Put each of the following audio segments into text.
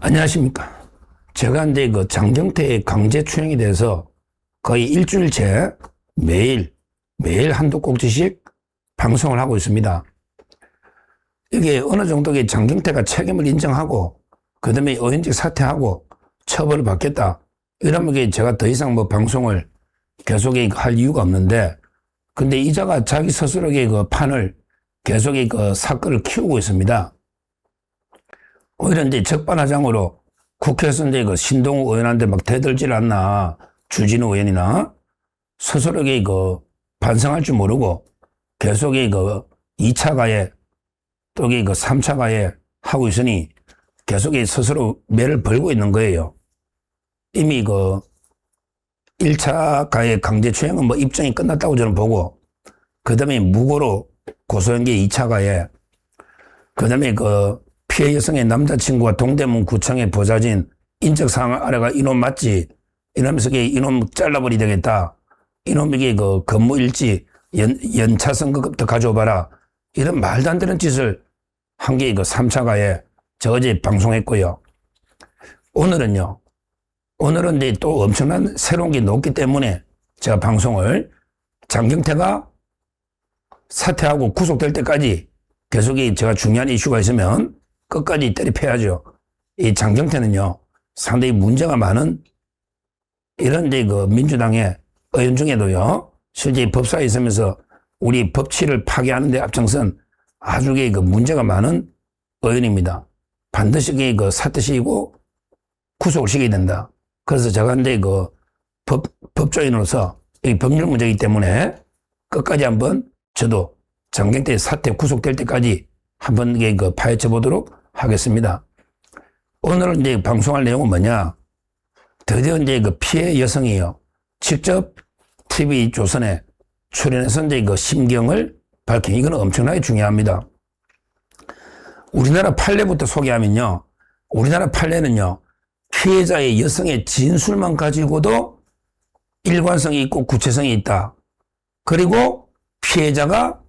안녕하십니까. 제가 이제 그 장경태의 강제 추행에 대해서 거의 일주일째 매일, 매일 한두 꼭지씩 방송을 하고 있습니다. 이게 어느 정도의 장경태가 책임을 인정하고, 그 다음에 의원직 사퇴하고 처벌을 받겠다. 이러면 제가 더 이상 뭐 방송을 계속 할 이유가 없는데, 근데 이자가 자기 스스로의 그 판을 계속 그 사건을 키우고 있습니다. 오히려 이제 적반하장으로 국회에서 이제 그 신동우 의원한테 막 대들질 않나 주진우 의원이나 스스로에게 그 반성할 줄 모르고 계속 그 2차 가해 또그 3차 가해 하고 있으니 계속 스스로 매를 벌고 있는 거예요. 이미 그 1차 가해 강제추행은 뭐 입증이 끝났다고 저는 보고 그 다음에 무고로 고소한 게 2차 가해 그 다음에 그 피해 여성의 남자친구가 동대문 구청에 보좌진 인적 상황 알아가 이놈 맞지? 이게 이놈 잘라버리 되겠다. 이놈에게 그 근무 일지 연, 연차 선거급도 가져와봐라. 이런 말도 안 되는 짓을 한게 이거 3차 가해 저 어제 방송했고요. 오늘은요. 오늘은 또 엄청난 새로운 게 높기 때문에 제가 방송을 장경태가 사퇴하고 구속될 때까지 계속 이 제가 중요한 이슈가 있으면 끝까지 때리패야죠. 이 장경태는요, 상당히 문제가 많은 이런 데그 민주당의 의원 중에도요, 실제 법사에 있으면서 우리 법치를 파괴하는 데 앞장선 아주 그 문제가 많은 의원입니다. 반드시 그 사퇴시키고 구속을 시켜야 된다. 그래서 제가 근데 그 법, 법조인으로서 이 법률 문제이기 때문에 끝까지 한번 저도 장경태 사퇴 구속될 때까지 한번 그 파헤쳐 보도록 하겠습니다. 오늘 이제 방송할 내용은 뭐냐? 드디어 이제 그 피해 여성이요. 직접 TV 조선에 출연해서 이제 그 심경을 밝힌 이거는 엄청나게 중요합니다. 우리나라 판례부터 소개하면요. 우리나라 판례는요. 피해자의 여성의 진술만 가지고도 일관성이 있고 구체성이 있다. 그리고 피해자가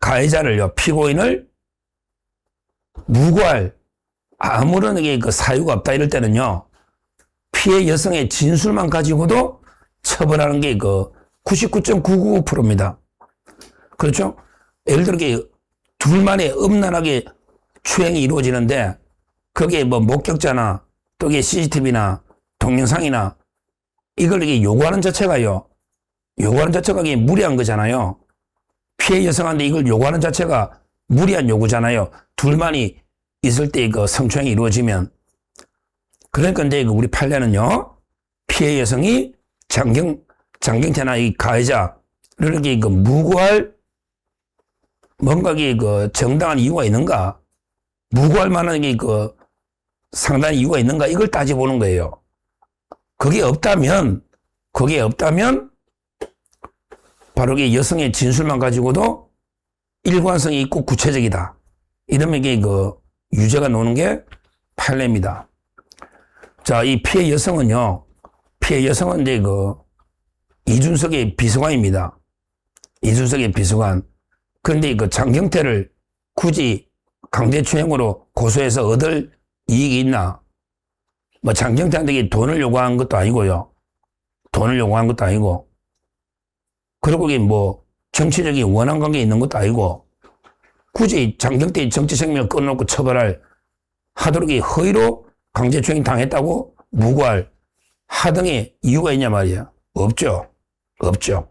가해자를요, 피고인을 무고할 아무런 그 사유가 없다 이럴 때는요, 피해 여성의 진술만 가지고도 처벌하는 게 그 99.999%입니다. 그렇죠? 예를 들어 둘만의 음란하게 추행이 이루어지는데 거기에 뭐 목격자나 또 이게 CCTV나 동영상이나 이걸 이게 요구하는 자체가요. 요구하는 자체가 무리한 거잖아요. 피해 여성한테 이걸 요구하는 자체가 무리한 요구잖아요. 둘만이 있을 때 그 성추행이 이루어지면. 그러니까 이제 그 우리 판례는요, 피해 여성이 장경, 장경태나 이 가해자를 이렇게 그 무고할 뭔가 그 정당한 이유가 있는가? 무고할 만한 그 상당한 이유가 있는가? 이걸 따져보는 거예요. 그게 없다면, 그게 없다면, 바로 이 여성의 진술만 가지고도 일관성이 있고 구체적이다. 이러면 이게 그 유죄가 나오는 게 판례입니다. 자, 이 피해 여성은요, 피해 여성은 이제 그 이준석의 비서관입니다. 이준석의 비서관. 그런데 그 장경태를 굳이 강제추행으로 고소해서 얻을 이익이 있나? 뭐 장경태한테 돈을 요구한 것도 아니고요. 돈을 요구한 것도 아니고. 그리고 뭐 정치적인 원한 관계 있는 것도 아니고 굳이 장경태의 정치 생명을 끊어놓고 처벌할 하도록 허위로 강제추행 당했다고 무고할 하등의 이유가 있냐 말이야. 없죠. 없죠.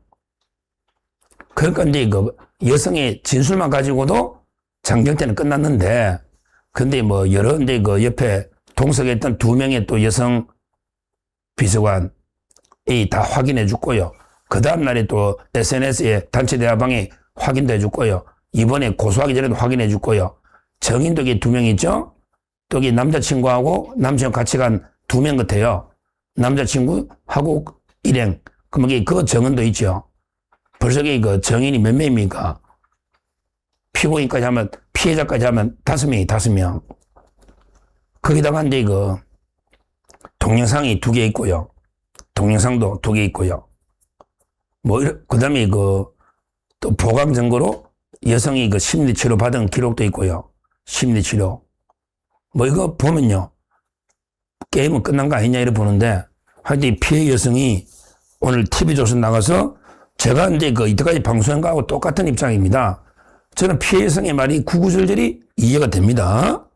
그러니까 이제 그 여성의 진술만 가지고도 장경태는 끝났는데 근데 뭐 여러 이제 그 옆에 동석했던 두 명의 또 여성 비서관이 다 확인해 줬고요. 그 다음날에 또 SNS에 단체 대화방에 확인도 해줬고요. 이번에 고소하기 전에도 확인해 줬고요. 정인도 두명 있죠? 또이 남자친구하고 남친하고 같이 간 두 명 같아요. 남자친구하고 일행. 이게 그 정은도 있죠. 벌써 그 정인이 몇 명입니까? 피고인까지 하면, 피해자까지 하면 다섯 명이 다섯 명. 거기다가 이제 그 동영상이 두 개 있고요. 동영상도 두 개 있고요. 뭐, 그 다음에 그, 또 보강 증거로 여성이 그 심리치료 받은 기록도 있고요. 심리치료. 뭐 이거 보면요. 게임은 끝난 거 아니냐 이래 보는데 하여튼 이 피해 여성이 오늘 TV조선 나가서 제가 이제 그 이때까지 방송한 거하고 똑같은 입장입니다. 저는 피해 여성의 말이 구구절절히 이해가 됩니다.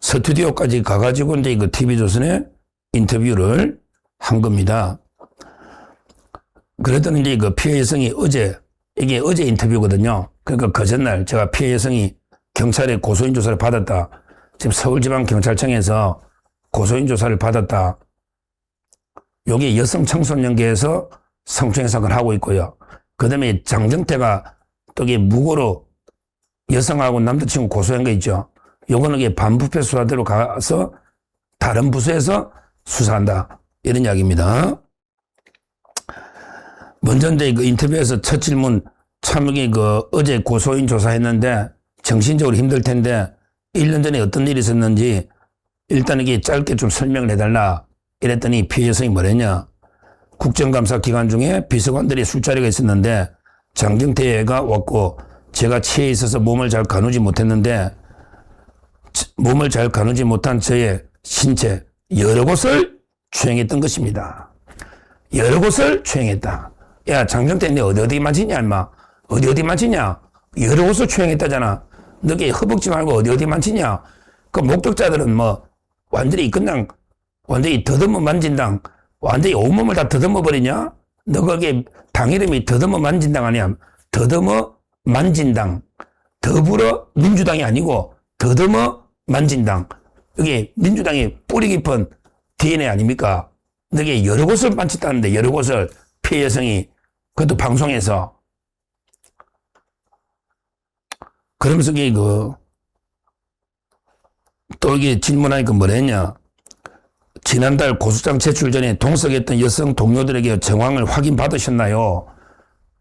스튜디오까지 가가지고 이제 그 TV조선에 인터뷰를 한 겁니다. 그랬더니 이제 그 피해 여성이 어제, 이게 어제 인터뷰거든요. 그러니까 그 전날 제가 피해 여성이 경찰에 고소인 조사를 받았다. 지금 서울지방경찰청에서 고소인 조사를 받았다. 요게 여성 청소년계에서 성추행 사건을 하고 있고요. 그 다음에 장정태가 또 이게 무고로 여성하고 남자친구 고소한 거 있죠. 요거는 이게 반부패 수사대로 가서 다른 부서에서 수사한다. 이런 이야기입니다. 먼저 이제 그 인터뷰에서 첫 질문 참 이게 그 어제 고소인 조사했는데 정신적으로 힘들 텐데 1년 전에 어떤 일이 있었는지 일단 이게 짧게 좀 설명을 해달라. 이랬더니 피해 여성이 뭐랬냐. 국정감사 기간 중에 비서관들이 술자리가 있었는데 장경태가 왔고 제가 취해 있어서 몸을 잘 가누지 못했는데 몸을 잘 가누지 못한 저의 신체 여러 곳을 추행했던 것입니다. 여러 곳을 추행했다. 야 장경태 너 어디 어디 만지냐 임마? 어디 어디 만지냐? 여러 곳을 추행했다잖아. 너게 허벅지 말고 어디 어디 만지냐? 그 목격자들은 뭐 완전히 끝난 완전히 더듬어 만진당 완전히 온몸을 다 더듬어 버리냐? 너 거기에 당 이름이 더듬어 만진당 아니야. 더듬어 만진당. 더불어 민주당이 아니고 더듬어 만진당. 여기 민주당의 뿌리 깊은 DNA 아닙니까? 너게 여러 곳을 만졌다는데 여러 곳을 피해 여성이 그것도 방송에서 그러면서 이게 그, 또 이게 질문하니까 뭐랬냐. 지난달 고소장 제출 전에 동석했던 여성 동료들에게 정황을 확인받으셨나요?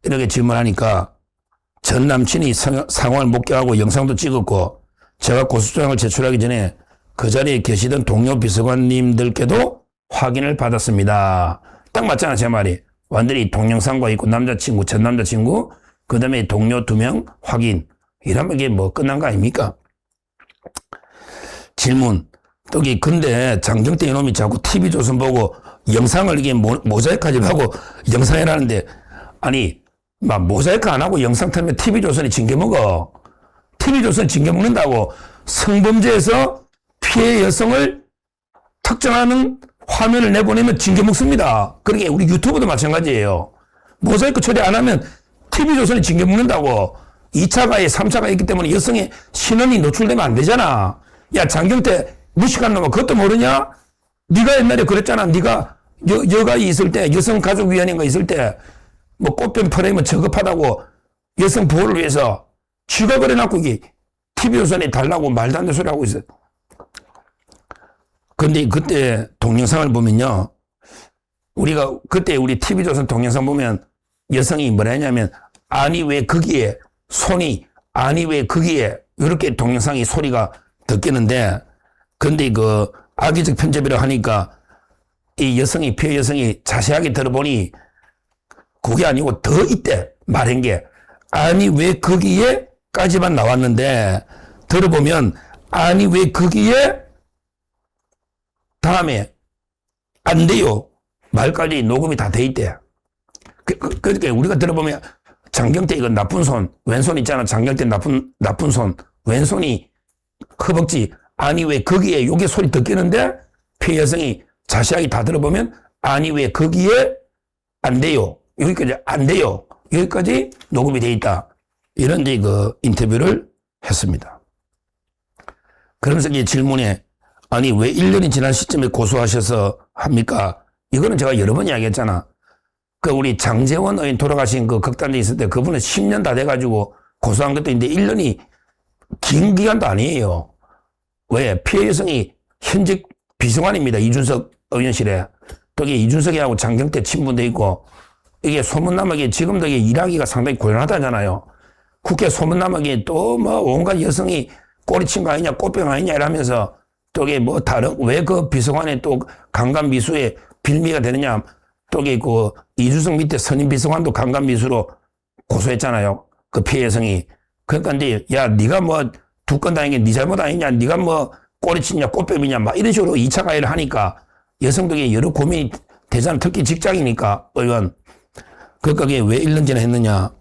이렇게 질문하니까 전 남친이 상, 상황을 목격하고 영상도 찍었고 제가 고소장을 제출하기 전에 그 자리에 계시던 동료 비서관님들께도 확인을 받았습니다. 딱 맞잖아, 제 말이. 완전히 동영상과 있고 남자친구, 전 남자친구, 그 다음에 동료 두 명 확인. 이러면 이게 뭐 끝난 거 아닙니까? 질문. 또 이게 근데 장정태 이놈이 자꾸 TV조선 보고 영상을 이게 모, 모자이크하지 하고 영상이라는데 아니 막 모자이크 안 하고 영상 틀면 TV조선이 징계 먹어. TV조선 징계 먹는다고 성범죄에서 피해 여성을 특정하는 화면을 내보내면 징계 먹습니다. 그러게 우리 유튜브도 마찬가지예요. 모자이크 처리 안 하면 TV조선이 징계 먹는다고 2차 가해, 3차 가해 있기 때문에 여성의 신원이 노출되면 안 되잖아. 야, 장경태 무식한 놈아 그것도 모르냐? 네가 옛날에 그랬잖아. 네가 여, 여가이 있을 때, 여성가족위원회가 있을 때, 뭐 꽃뱀 프레임은 저급하다고 여성 보호를 위해서 쥐가 그래놓고 이게 TV조선에 달라고 말도 안 되는 소리 하고 있어. 근데 그때 동영상을 보면요. 우리가 그때 우리 TV조선 동영상 보면 여성이 뭐라 했냐면 아니 왜 거기에 손이 아니 왜 거기에 이렇게 동영상이 소리가 듣기는데 근데 그 악의적 편집이라 하니까 이 여성이 피해 여성이 자세하게 들어보니 그게 아니고 더 이때 말한 게 아니 왜 거기에까지만 나왔는데 들어보면 아니 왜 거기에 다음에 안 돼요 말까지 녹음이 다 돼 있대. 그, 그, 그러니까 우리가 들어보면 장경태 이건 나쁜 손, 왼손 있잖아. 장경태 나쁜, 나쁜 손, 왼손이 허벅지. 아니 왜 거기에 요게 소리 듣기는데 피해 여성이 자세하게 다 들어보면 아니 왜 거기에 안 돼요. 여기까지 안 돼요. 여기까지 녹음이 돼 있다. 이런 데그 인터뷰를 했습니다. 그러면서 이 질문에 아니 왜 1년이 지난 시점에 고소하셔서 합니까? 이거는 제가 여러 번 이야기했잖아. 그 우리 장재원 의원 돌아가신 그 극단에 있을 때 그분은 10년 다 돼가지고 고소한 것도 있는데 1년이 긴 기간도 아니에요. 왜? 피해 여성이 현직 비서관입니다. 이준석 의원실에. 또 이게 이준석이하고 장경태 친분도 있고 이게 소문나막이 지금도 이게 일하기가 상당히 곤란하다잖아요. 국회 소문나막이 또 뭐 온갖 여성이 꼬리친 거 아니냐, 꽃병 아니냐 이러면서 또 이게 뭐 다른, 왜 그 비서관에 또 강간 미수에 빌미가 되느냐. 또 이게 그 이주석 밑에 선임 비서관도 강간 미수로 고소했잖아요. 그 피해 여성이. 그러니까 이제 야 네가 뭐 두건 다닌 게네 잘못 아니냐 네가 뭐 꼬리치냐 꽃뱀이냐 막 이런 식으로 2차 가해를 하니까 여성들에게 여러 고민이 되잖아 특히 직장이니까 의원 그러니까 그게 왜 1년 전에 했느냐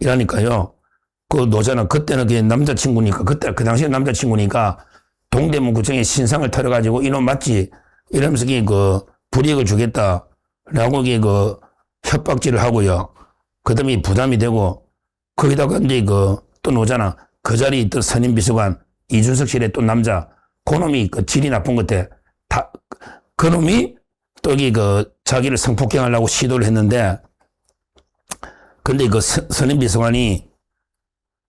이러니까요 그 노자는 그때는 그게 남자친구니까 그때 그 당시에 남자친구니까 동대문 구청에 신상을 털어가지고 이놈 맞지? 이러면서 그 불이익을 주겠다라고 그 협박질을 하고요. 그 다음에 부담이 되고 거기다가 이제 그또 노잖아. 그 자리에 있던 선임 비서관 이준석 씨의 또 남자. 그놈이 그 질이 나쁜 것때 다 그놈이 또 여기 그 자기를 성폭행하려고 시도를 했는데 근데 그 서- 선임 비서관이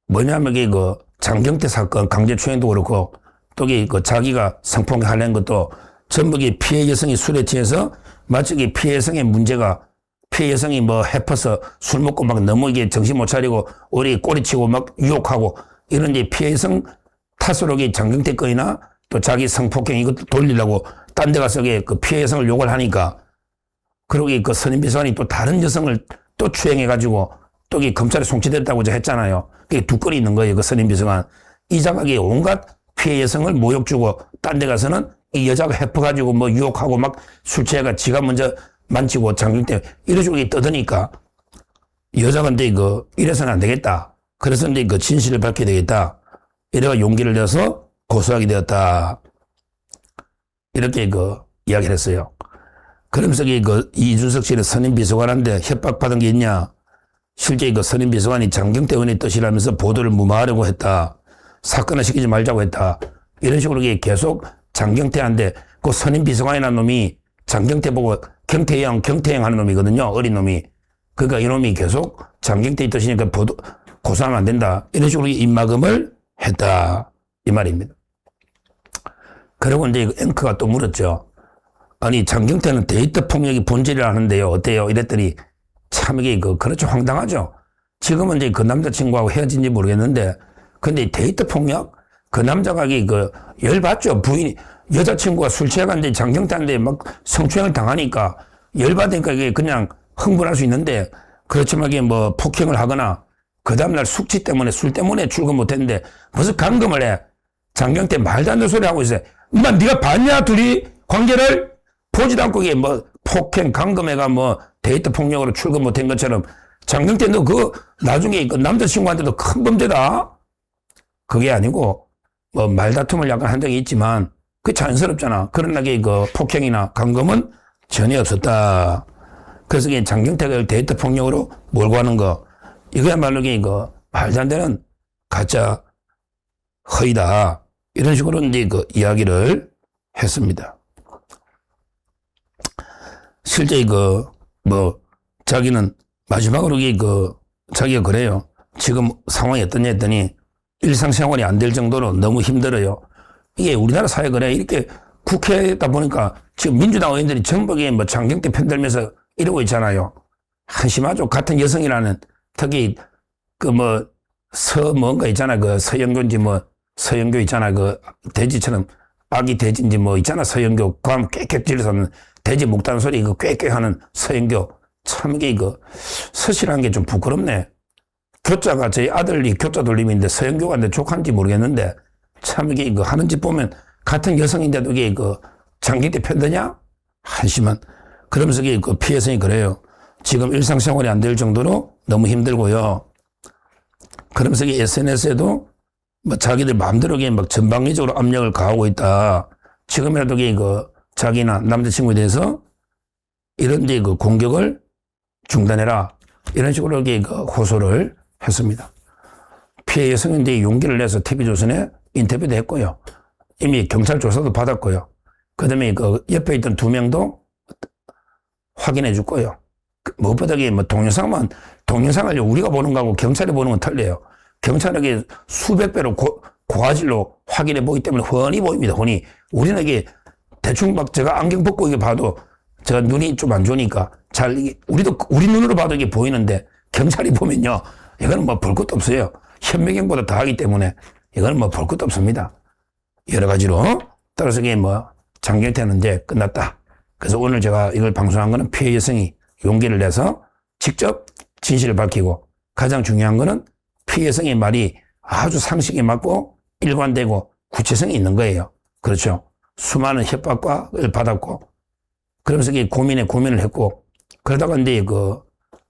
뭐냐면 그 장경태 사건 강제추행도 그렇고 또 이게 그 자기가 성폭행하려는 것도 전부 이게 피해 여성이 술에 취해서 마치 이게 피해 여성의 문제가 피해 여성이 뭐 해퍼서 술 먹고 막 너무 이게 정신 못 차리고 우리 꼬리치고 막 유혹하고 이런 이제 피해 여성 탓으로 이게 장경태 거이나 또 자기 성폭행 이것도 돌리려고 딴 데 가서 그 피해 여성을 욕을 하니까 그러고 그 선임 비서관이 또 다른 여성을 또 추행해가지고 또 검찰에 송치됐다고 저 했잖아요. 그게 두 건이 있는 거예요. 그 선임 비서관. 이 자각이 온갖 피해 여성을 모욕 주고 딴 데 가서는 이 여자가 해퍼 가지고 뭐 유혹하고 막 술 취해가 지가 먼저 만지고 이런 식으로 이게 떠드니까 여자가 근데 이거 이래서는 안 되겠다. 그래서 이제 그 진실을 밝혀야 되겠다. 이래가 용기를 내서 고소하게 되었다. 이렇게 그 이야기를 했어요. 그러면서 이그 이준석 씨는 선임 비서관한테 협박받은 게 있냐? 실제 그 선임 비서관이 장경태 의원의 뜻이라면서 보도를 무마하려고 했다. 사건을 시키지 말자고 했다. 이런 식으로 계속 장경태한테 그 선임 비서관이라는 놈이 장경태 보고 경태형, 경태형 하는 놈이거든요. 어린 놈이. 그러니까 이놈이 계속 장경태의 뜻이니까 고소하면 안 된다. 이런 식으로 입막음을 했다. 이 말입니다. 그리고 이제 그 앵커가 또 물었죠. 아니 장경태는 데이터 폭력이 본질이라 하는데요. 어때요? 이랬더니 참 이게 그 그렇죠 황당하죠. 지금은 이제 그 남자친구하고 헤어진지 모르겠는데 근데 데이터 폭력 그 남자가 그 열받죠. 부인이 여자친구가 술 취해간데 장경태한테 막 성추행을 당하니까 열받으니까 이게 그냥 흥분할 수 있는데 그렇지만 이게 뭐 폭행을 하거나 그 다음날 숙취 때문에 술 때문에 출근 못했는데 무슨 감금을 해. 장경태 말도 안 되는 소리 하고 있어요. 나 네가 봤냐 둘이 관계를 보지도 않고 이게 뭐 폭행 감금해가 뭐 데이트 폭력으로 출근 못한 것처럼 장경태 너 그 나중에 그 남자친구한테도 큰 범죄다. 그게 아니고 뭐 말다툼을 약간 한 적이 있지만 그게 자연스럽잖아. 그러나 그 폭행이나 감금은 전혀 없었다. 그래서 장경태가 데이트 폭력으로 몰고 가는 거 이거야말로 이게 그 말도 안 되는 가짜 허위다. 이런 식으로 이제 그 이야기를 했습니다. 실제 그, 뭐, 자기는 마지막으로 이그 자기가 그래요. 지금 상황이 어떠냐 했더니 일상생활이 안 될 정도로 너무 힘들어요. 이게 우리나라 사회 그래. 이렇게 국회다 보니까 지금 민주당 의원들이 이게 뭐 장경태 편들면서 이러고 있잖아요. 한심하죠. 같은 여성이라는 특히 그 뭐 서 뭔가 있잖아. 그 서영교인지 뭐 서영교 있잖아. 그 돼지처럼 아기 돼지인지 뭐 있잖아. 서영교. 그함 꽥꽥 질러서는 돼지 목다는 소리 그 꽥꽥 하는 서영교. 참 이게 이거 서실한 게 좀 부끄럽네. 교자가 저희 아들이 교자 돌림인데 서영교가 내 조카인지 모르겠는데 참 이게 이거 하는 짓 보면 같은 여성인데도 이게 그 장기대 편드냐? 한심한. 그러면서 이게 그 피해성이 그래요. 지금 일상생활이 안 될 정도로 너무 힘들고요. 그러면서 이 SNS에도 뭐 자기들 마음대로 이게 막 전방위적으로 압력을 가하고 있다. 지금이라도 이게 그 자기나 남자친구에 대해서 이런 이제 그 공격을 중단해라. 이런 식으로 이게 그 호소를 했습니다. 피해 이제 용기를 내서 TV조선에 인터뷰도 했고요. 이미 경찰 조사도 받았고요. 그 다음에 그 옆에 있던 두 명도 확인해 줄 거예요. 그 무엇보다 뭐 동영상만, 동영상을 우리가 보는 거하고 경찰이 보는 건 틀려요. 경찰에게 수백 배로 고, 고화질로 확인해 보기 때문에 훤히 보입니다. 훤히. 우리는 이게 대충 막 제가 안경 벗고 이게 봐도 제가 눈이 좀 안 좋으니까 잘, 우리도, 우리 눈으로 봐도 이게 보이는데 경찰이 보면요. 이거는 뭐 볼 것도 없어요. 현미경보다 더 하기 때문에 이거는 뭐 볼 것도 없습니다. 여러 가지로. 따라서 이게 뭐 장경태는 이제 끝났다. 그래서 오늘 제가 이걸 방송한 거는 피해 여성이 용기를 내서 직접 진실을 밝히고 가장 중요한 거는 피해 여성의 말이 아주 상식에 맞고 일관되고 구체성이 있는 거예요. 그렇죠. 수많은 협박을 받았고 그러면서 고민에 고민을 했고 그러다가 이제 그,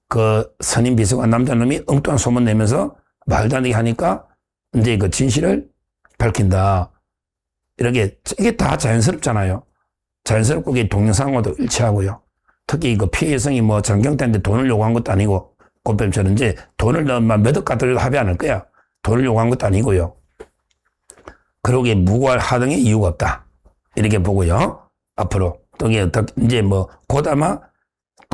그 선임 비서관 남자놈이 엉뚱한 소문 내면서 말도 안 되게 하니까 이제 그 진실을 밝힌다. 이렇게 이게 다 자연스럽잖아요. 자연스럽고 이게 동영상과도 일치하고요. 특히 그 피해 여성이 뭐 장경태한테 돈을 요구한 것도 아니고 꽃뱀처럼 이제 돈을 넣으면 몇억 가더라도 합의 않을 거야. 돈을 요구한 것도 아니고요. 그러기에 무고할 하등의 이유가 없다. 이렇게 보고요. 앞으로 또 이게 이제 뭐 고다마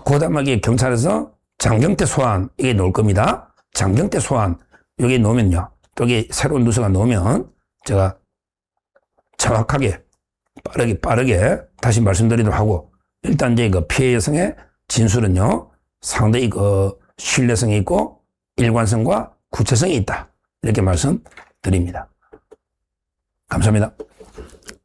고다마게 경찰에서 장경태 소환 이게 나올 겁니다. 장경태 소환 여기 놓으면요. 또 이게 새로운 누수가 나오면 제가 정확하게 빠르게 빠르게 다시 말씀드리도록 하고 일단 이제 그 피해 여성의 진술은요 상당히 그 신뢰성이 있고 일관성과 구체성이 있다 이렇게 말씀드립니다. 감사합니다.